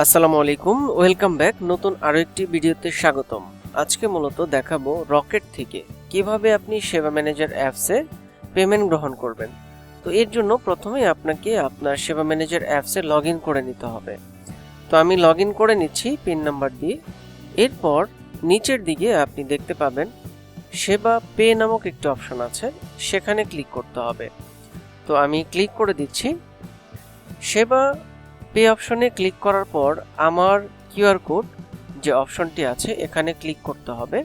আসসালামু আলাইকুম, welcome back, নতুন আরও একটি ভিডিওতে স্বাগতম। আজকে মূলত দেখাবো রকেট থেকে কীভাবে আপনি সেবা ম্যানেজার অ্যাপসে পেমেন্ট গ্রহণ করবেন। তো এর জন্য প্রথমে আপনাকে আপনার সেবা ম্যানেজার অ্যাপসে লগ করে নিতে হবে। তো আমি লগ করে নিচ্ছি পিন নাম্বার দিয়ে। এরপর নিচের দিকে আপনি দেখতে পাবেন সেবা পে নামক একটি অপশন আছে, সেখানে ক্লিক করতে হবে। তো আমি ক্লিক করে দিচ্ছি, সেবা পে অপশনে ক্লিক করার পর আমার কিউআর কোড যে অপশনটি আছে, এখানে ক্লিক করতে হবে।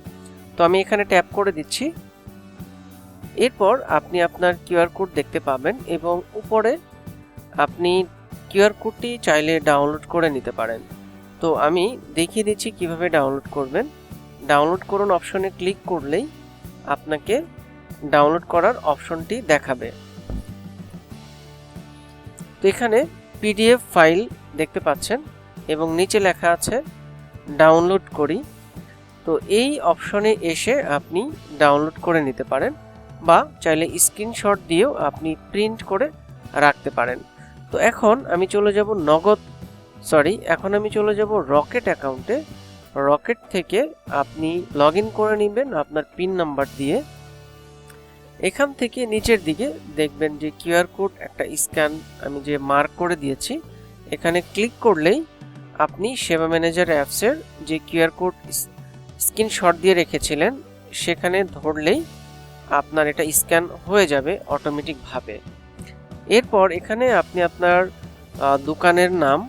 তো আমি এখানে ট্যাপ করে দিচ্ছি। এরপর আপনি আপনার কিউআর কোড দেখতে পাবেন এবং উপরে আপনি কিউআর কোডটি চাইলে ডাউনলোড করে নিতে পারেন। তো আমি দেখিয়ে দিচ্ছি কীভাবে ডাউনলোড করবেন। ডাউনলোড করুন অপশনে ক্লিক করলেই আপনাকে ডাউনলোড করার অপশনটি দেখাবে। তো এখানে পিডিএফ ফাইল দেখতে পাচ্ছেন এবং নিচে লেখা আছে, ডাউনলোড করি। তো এই অপশনে এসে আপনি ডাউনলোড করে নিতে পারেন বা চাইলে স্ক্রিনশট দিয়েও আপনি প্রিন্ট করে রাখতে পারেন। তো এখন আমি চলে যাব নগদ, সরি, এখন আমি চলে যাব রকেট অ্যাকাউন্টে। রকেট থেকে আপনি লগ করে নেবেন আপনার পিন নাম্বার দিয়ে। এখান থেকে নিচের দিকে দেখবেন যে কিউআর কোড একটা স্ক্যান আমি যে মার্ক করে দিয়েছি, এখানে ক্লিক করলেই আপনি সেবা ম্যানেজার অ্যাপসের যে কিউআর কোড স্ক্রিনশট দিয়ে রেখেছিলেন, সেখানে ধরলেই আপনার এটা স্ক্যান হয়ে যাবে অটোমেটিকভাবে। এরপর এখানে আপনি আপনার দোকানের নাম,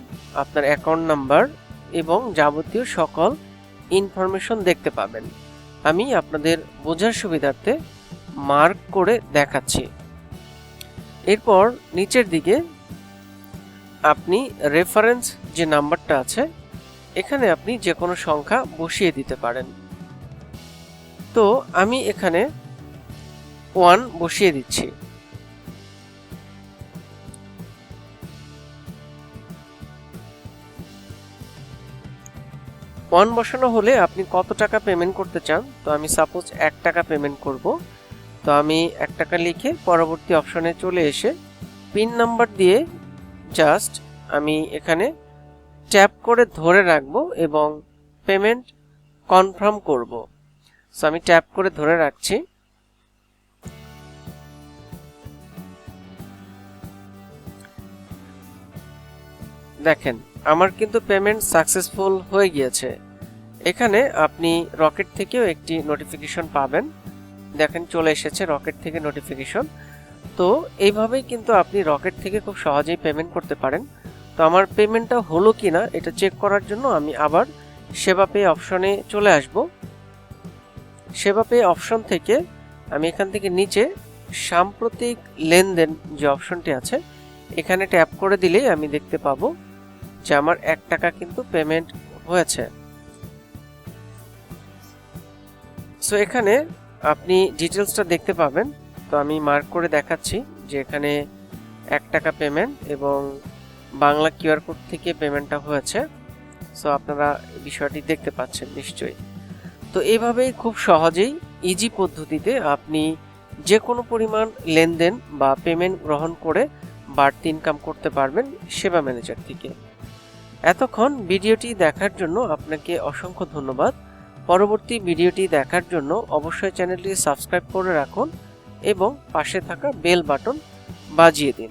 আপনার অ্যাকাউন্ট নাম্বার এবং যাবতীয় সকল ইনফরমেশন দেখতে পাবেন। আমি আপনাদের বোঝার সুবিধার্থে মার্ক করে দেখাচ্ছি। এরপর নিচের দিকে আপনি রেফারেন্স যে নাম্বারটা আছে, এখানে আপনি যে কোনো সংখ্যা বসিয়ে দিতে পারেন। তো আমি এখানে ওয়ান বসিয়ে দিচ্ছি। ওয়ান বসানো হলে আপনি কত টাকা পেমেন্ট করতে চান? তো আমি সাপোজ এক টাকা পেমেন্ট করব। তো আমি এক টাকা লিখে পরবর্তী অপশনে চলে এসে পিন নাম্বার দিয়ে জাস্ট আমি এখানে ট্যাপ করে ধরে রাখব এবং পেমেন্ট কনফার্ম করব। সো আমি ট্যাপ করে ধরে রাখছি। দেখেন, আমার কিন্তু পেমেন্ট সাকসেসফুল হয়ে গিয়েছে। এখানে আপনি রকেট থেকেও একটি নোটিফিকেশন পাবেন। দেখেন চলে এসেছে রকেট থেকে নোটিফিকেশন তো এইভাবেই কিন্তু আপনি রকেট থেকে খুব সহজেই পেমেন্ট করতে পারেন। তো আমার পেমেন্টটা হলো কি না এটা চেক করার জন্য আমি আবার সেবা পে অপশনে চলে আসব। সেবা পে অপশন থেকে আমি এখান থেকে নিচে সাম্প্রতিক লেনদেন যে অপশনটি আছে, এখানে ট্যাপ করে দিলেই আমি দেখতে পাবো যে আমার এক টাকা কিন্তু পেমেন্ট হয়েছে। সো এখানে আপনি ডিটেলসটা দেখতে পাবেন। তো আমি মার্ক করে দেখাচ্ছি যে এখানে এক টাকা পেমেন্ট এবং বাংলা কিউআর কোড থেকে পেমেন্টটা হয়েছে। সো আপনারা বিষয়টি দেখতে পাচ্ছেন নিশ্চয়ই। তো এইভাবেই খুব সহজেই ইজি পদ্ধতিতে আপনি যে কোনো পরিমাণ লেনদেন বা পেমেন্ট গ্রহণ করে বাড়তি ইনকাম করতে পারবেন সেবা ম্যানেজার থেকে। এতক্ষণ ভিডিওটি দেখার জন্য আপনাকে অসংখ্য ধন্যবাদ। পরবর্তী ভিডিওটি দেখার জন্য অবশ্যই চ্যানেলটি সাবস্ক্রাইব করে রাখুন এবং পাশে থাকা বেল বাটন বাজিয়ে দিন।